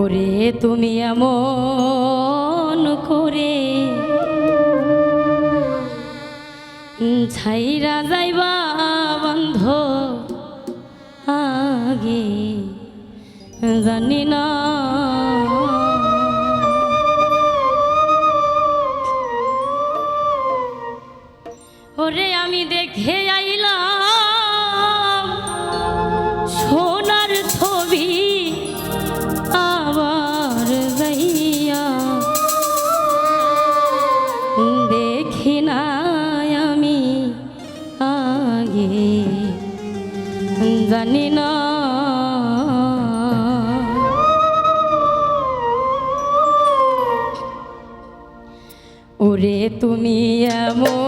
ওরে তুমি এমন করে ছাইরা যাইবা বন্ধ আগে জানি না। ওরে আমি দেখে জানি না। ওরে তুমি এমন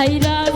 ছাইরা